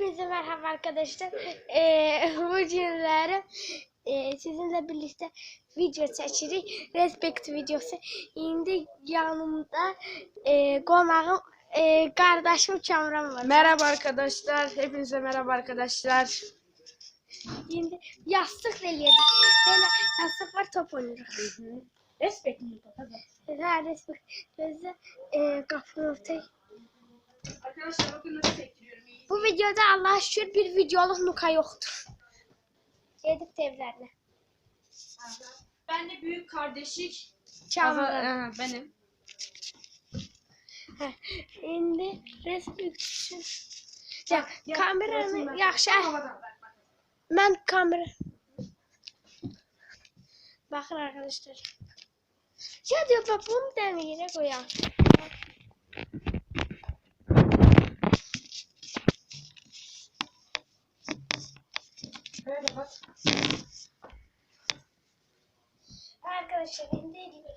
Hepinize merhaba arkadaşlar. Ee, bugünlerim e, sizinle birlikte video çekirik. Respect videosu. Şimdi yanımda e, konağım e, kardeşim Kamran var. Merhaba arkadaşlar. Hepinize merhaba arkadaşlar. Şimdi yastık eləyəcək. Belə yastık var top oynayırıq. Respect Hə, respect. Gözlə e, qapını örtək. Arkadaşlar bakın nasıl sektiriyorum. Bu videoda Allah'a şükür bir videoluk nuka yoktur. Gedib evlerine. Ben de büyük kardeşik. Aha, benim. Respekt üçün. Ya, Ya, kameranı yaxşı. bak. Mən kamera. Baxın arkadaşlar. Ya diyor bak bunu da bak. Arkadaşlar indi gibi.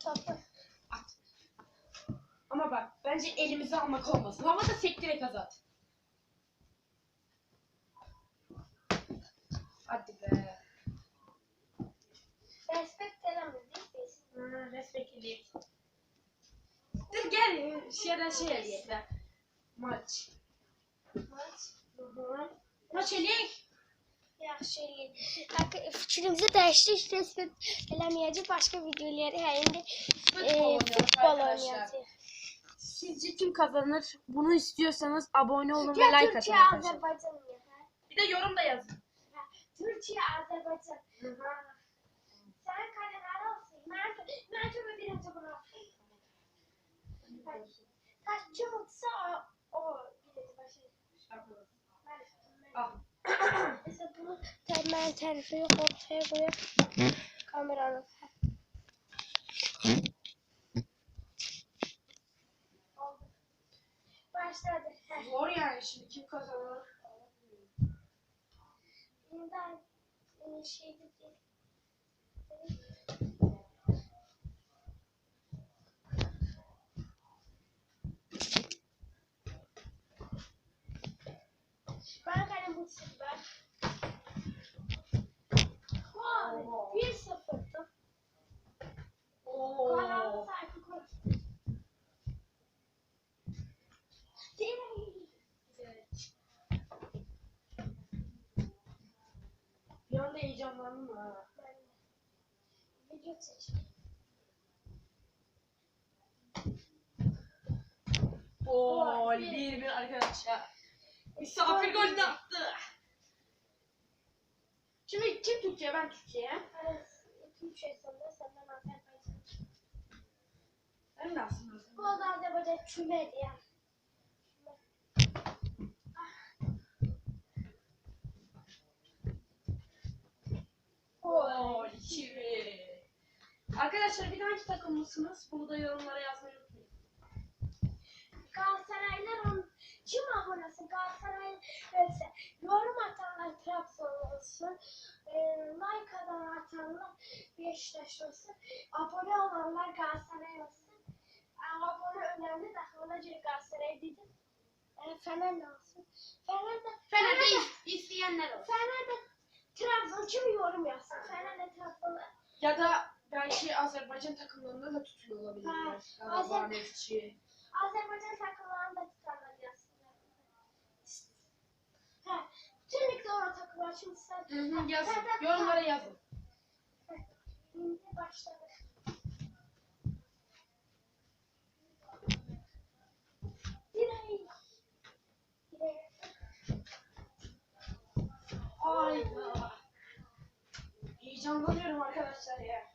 Topu. At. Ama bak bence elimize almak olmasın. Havada sektire kazat. Hadi be. Respekt eləmir değil mi? Ha, respect edeyim. Dur gel şeyden şey eləyək də. Maç. Maç. Hı -hı. Maç eləyək. Yaxşı eləyir. Haqq- Fikrimizi dəyişdik. Respekt eləməyəcək. Başqa videoları hə indi Futbol e, futbol oynayacağıq. Sizce kim kazanır? Bunu istiyorsanız abone olun ve like atın Türkiye. Azerbaycan hə? Bir de yorum da yazın. Türkiye, Azerbaycan. Sen kaleler olsun. Ben, ben çok olsun. Kaç kim olsa o, o birinci başı. Ben, ben. Al. Mesela bunu temel tarifi yok ortaya koyup kameranın. Başladı. Zor yani şimdi kim kazanır? E, şeyde değil. Ben kalem bu ben. Vay, Oo. bir sıfırdı. Oo. Kanalda sayfa koy. Değil. Bir anda heyecanlandım ha. Ben video seç. Oo, bir bir arkadaşlar. Misafir golünü attı. Şimdi kim Türkiye ben Türkiye. Evet, şey sonra senden Azerbaycan. Ben de aslında. Bu da Azerbaycan kümeydi ya. Oo, iki bir. Arkadaşlar bir de hangi takımlısınız? Bunu da yorumlara yazmayı unutmayın. Galatasaraylılar on, kim abonesi Galatasaray ise yorum atanlar Trabzon olsun, e, like atan atanlar Beşiktaş olsun, abone olanlar Galatasaray olsun. E, abone önemli de ona göre Galatasaray dedim. E, Fener ne olsun? Fener de, Fener de, is- isteyenler olsun. Fener de Trabzon kim yorum yazsın? Fener de Trabzon. Ya da belki Azerbaycan takımlarında da tutuyor olabilirler. Neftçi. Azerbaycan takımlarını da tutarlar yazsınlar. Ha, tüm mikrofon takımlar şimdi sen. Hı hı, yazın. Yorumlara yazın. Şimdi başladı. Hayda. Heyecanlanıyorum arkadaşlar ya.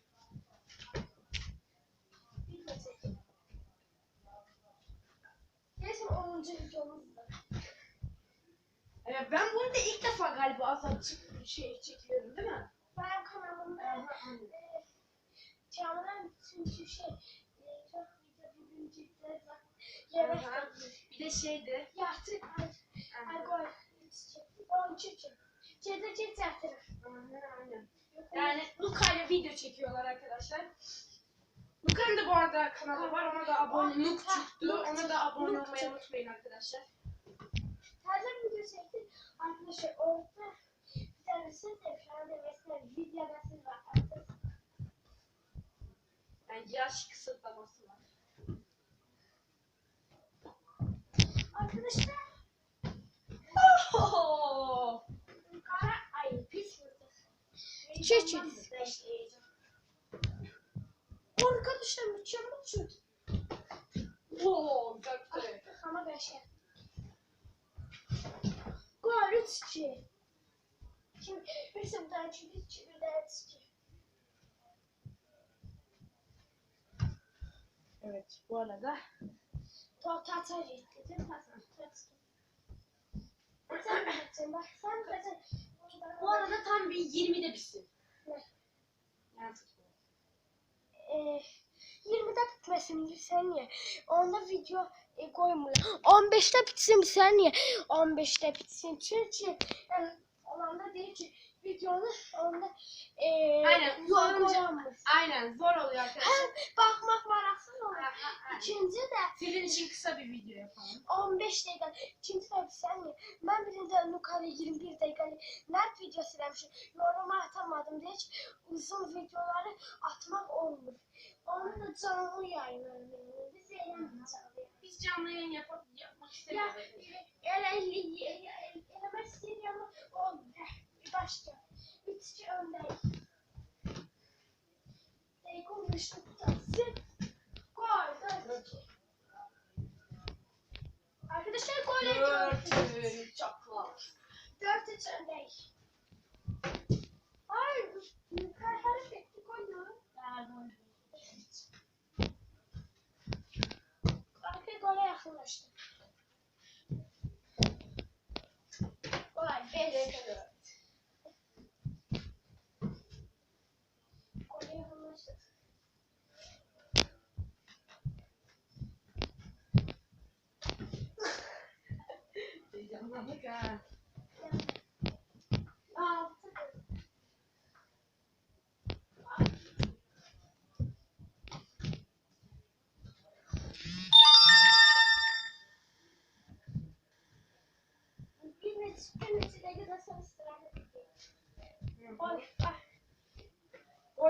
Neyse 10. videomuzda. Evet, ben bunu da ilk defa galiba azat çık- şey çekiyorum değil mi? Benim kanalımda aynen. e, Canan çünkü şey e, çok video birincilikleri var. Yemek Aha. Bir de şeydi. Yatır. Ay, ay Aha, koy. On çekim. Cede cede yatır. aynen. Yani Luka ile video çekiyorlar arkadaşlar. Luka'nın da bu arada kanalı var. Ona da abone Nuk Ha, çıktı. Nuk Ona çıktı, da abone olmayı çıktı. unutmayın arkadaşlar. Taze video çektik. Arkadaşlar orada bir tanesi de şu anda mesela videoda siz bakarsınız. Yani yaş kısıtlaması var. Arkadaşlar Oho! kara ay pis vurdu. Çeçil. Arkadaşlar mükemmel şut. Oo, göktü. Ama beşe. Gol 3-2. Şimdi bir sınıftan çünkü bir de 3-2. Evet, bu arada mi? Tata. Sen bak bu arada tam bir 20'de bitsin. Ne? Yani futbol. e, 20'de bitmesin bir saniye. Onda video e, koymuyor. 15'te bitsin bir saniye. 15'te bitsin. Çünkü yani olanda değil ki videonu onda e, Aynen, koyamaz. Aynen, zor oluyor arkadaşlar. Olur. İkinci de Sizin için kısa bir video yapalım. 15 dakika. İkinci de bir saniye. Ben birinde Nukari 21 dakikalık net video silemişim. Yoruma atamadım diye hiç uzun videoları atmak olmuyor. Onu da canlı yayınlarım. Biz canlı Biz canlı yayın yapıp yapmak Ya istemiyoruz. ele ele elemek istiyorum ama olmuyor. Bir başka. Bitişi öndeyim. Deykum düştü tutası. The gol ediyoruz. Dört çaklar. Dört üç öndeyiz. Ay, yukarı hareket koydu. Pardon. Kanka gole yakınlaştı. Gol, geliyor.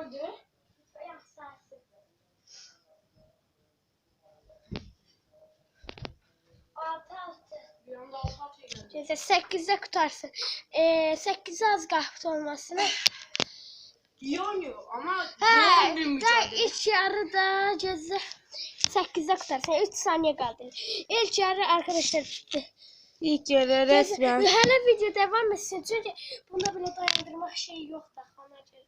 Geldi. Neyse 8'de kutarsın. Ee, 8'e az kahve olmasını. İyi oynuyor ama He, zor bir mücadele. ilk yarıda ceza 8'de kutarsın. 3 saniye kaldı. İlk yarı arkadaşlar bitti. İlk yarı Hele video devam etsin çünkü bunda bile dayandırmak şeyi yok da. Ona göre.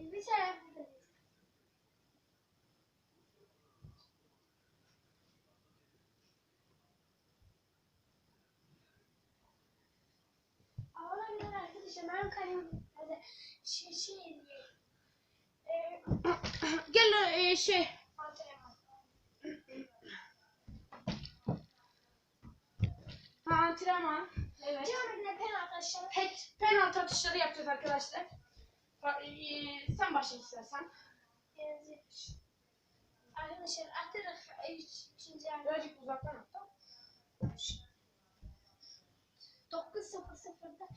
Bir arkadaşlar ben kalem hadi şey şey diye. Ee, Gel e, şey. antrenman. Ha, antrenman. Evet. Cemil'le penaltı aşağı. Pet, penaltı atışları yapacağız arkadaşlar. Bak, e, sen başla istersen. Arkadaşlar atırık ikinci yarı Birazcık uzaktan at. tamam. 9-0-0'da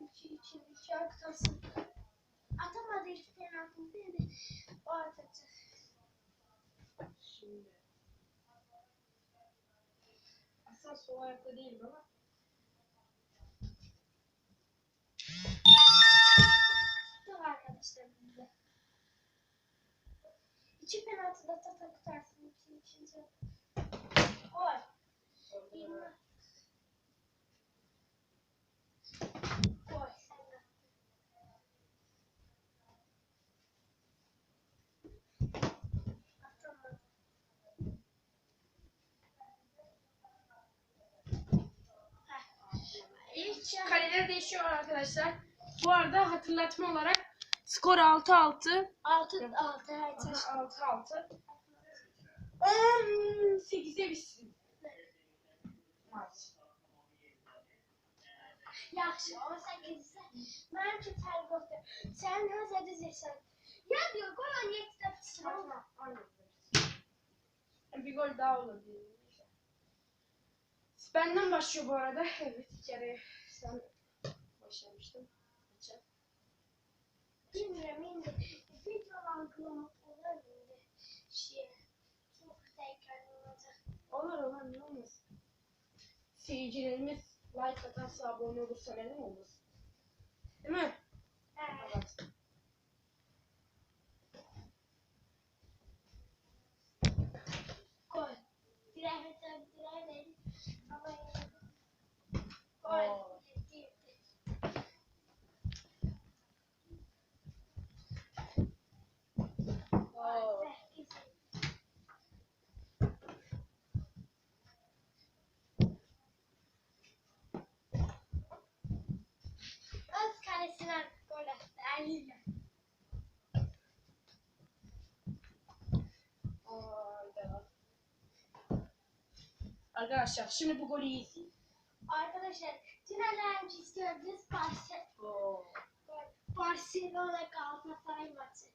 2-2 2 aktarsın. Atamadı ilk penaltı değil de o atacak. Şimdi. Aslında sol ayakta değilim ama. Bizde. İki penaltı da tata kutarsın. İki, ikinci. Gol. Yarı- Kaleler değişiyor arkadaşlar. Bu arada hatırlatma olarak skor 6-6. Altı altı evet. 6-6. 18'e bitsin. Maç. Yaxşı, 18 isə mənim üçün fərq yoxdur. Sən həzə düzürsən. Ya diyor, qoy 17 də bitsin. Tamam, aynen. Bir gol daha olabilir. Benden başlıyor bu arada. Evet, bir kere sen başlamıştın. Olur olur ne olmaz. Seyircilerimiz like atarsa abone olursa neden olmaz? Değil mi? Hə. Evet. Öz kalesine gol attı. Eliyle. Arkadaşlar şimdi bu golü izleyin. Arkadaşlar Tünelerimiz gördünüz Barcelona, Oo. Barcelona Galatasaray maçı.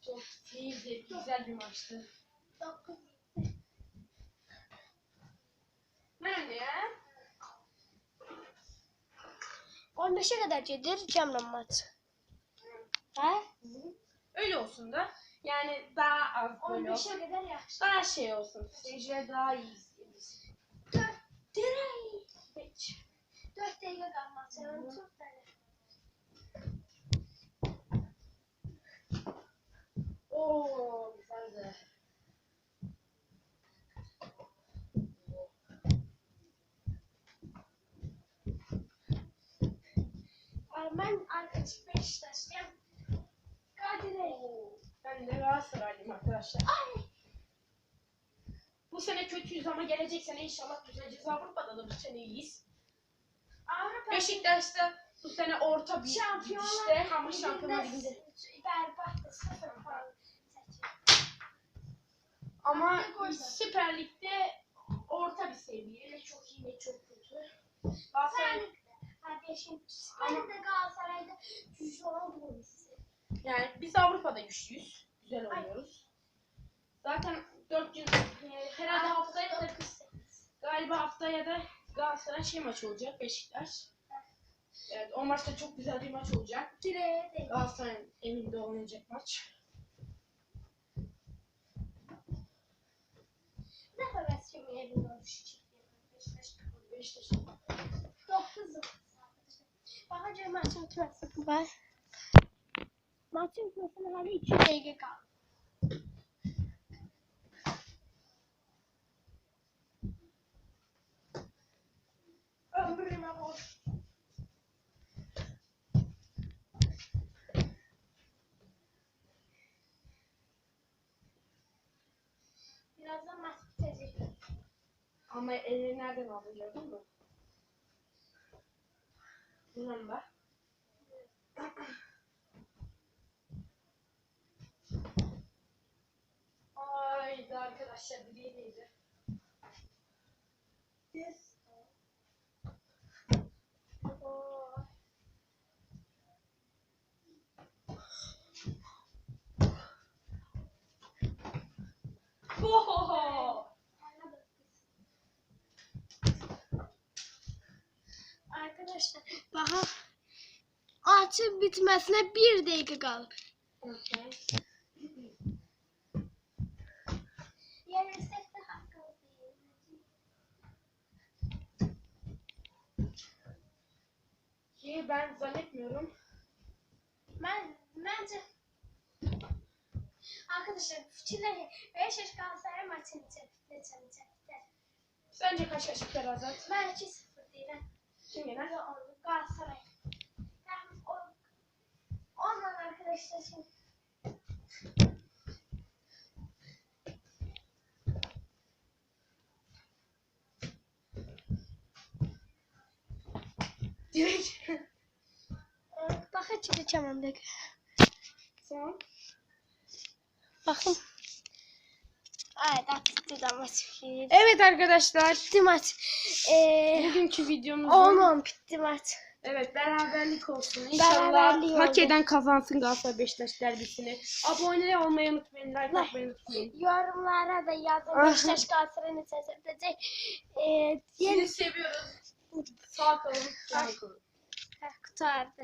Çok seyirci güzel bir maçtı. 9 Nerede ya? 15'e kadar gelir Cemre maç. He? Öyle olsun da. Yani daha az böyle olsun. 15'e kadar yaxşı. Daha şey olsun. Seyirciler daha iyi izleyebilsin. 4 direy. 4 dakika kalmaz. Yani çok tane. Oo güzeldi. Ben arkadaş Beşiktaş'tayım. Kadirey. Ben de Galatasaraylıyım arkadaşlar. Ay. Bu sene kötüyüz ama gelecek sene inşallah düzeleceğiz. Avrupa'da da bu sene iyiyiz. Avrupa Beşiktaş'ta bu sene orta bir Şampiyonlar gidişte ama şampiyonlar Ligi'nde. Berbat sıfır puan seçiyor. Ama. Süper Lig'de orta bir seviye. Ne çok iyi ne çok kötü. Sen kardeşim ben de Galatasaray'da güçlü olmamışsın. yani biz Avrupa'da güçlüyüz. Güzel oynuyoruz. Zaten 4 gün e, herhalde haftaya da galiba haftaya da Galatasaray şey maçı olacak Beşiktaş. Evet o maçta çok güzel bir maç olacak. Galatasaray'ın evinde oynayacak maç. Ne şimdi evinde oluşacak. Beşiktaş. Yıl. Bakınca maçın bitmesi var. Maçın bitmesine hala iki dakika kaldı. Ömrüme boş. Maç bitecek. Ama elini nereden aldın gördün? Bak. Haydi arkadaşlar direğe değdi. Yes. Oo. Ohoho! Arkadaşlar daha maçın bitmesine bir dakika kaldı. Okay. Ki ben zannetmiyorum. Ben bence arkadaşlar fikirleri 5 yaş Galatasaray maçını geçemeyecek. Sence kaç kaç biter Azat? Ben 2-0 değilim. Kim yener? Galatasaray. Yani o, ondan arkadaşlar şimdi Direkt. Bakın çıkacağım. Tamam. Bakın. Evet bitti maç. Bitti Evet arkadaşlar. maç. Ee, Bugünkü videomuz 10-10 bitti maç. Evet beraberlik olsun. İnşallah Beraberliği hak oldu. eden kazansın Galatasaray Beşiktaş derbisini. Abone olmayı unutmayın. Like atmayı unutmayın. Yorumlara da yazın. Ah. Beşiktaş Galatasaray'ın seslenecek. Ee, Sizi seviyoruz. Sağ kalın. Sağ kalın. kurtardı.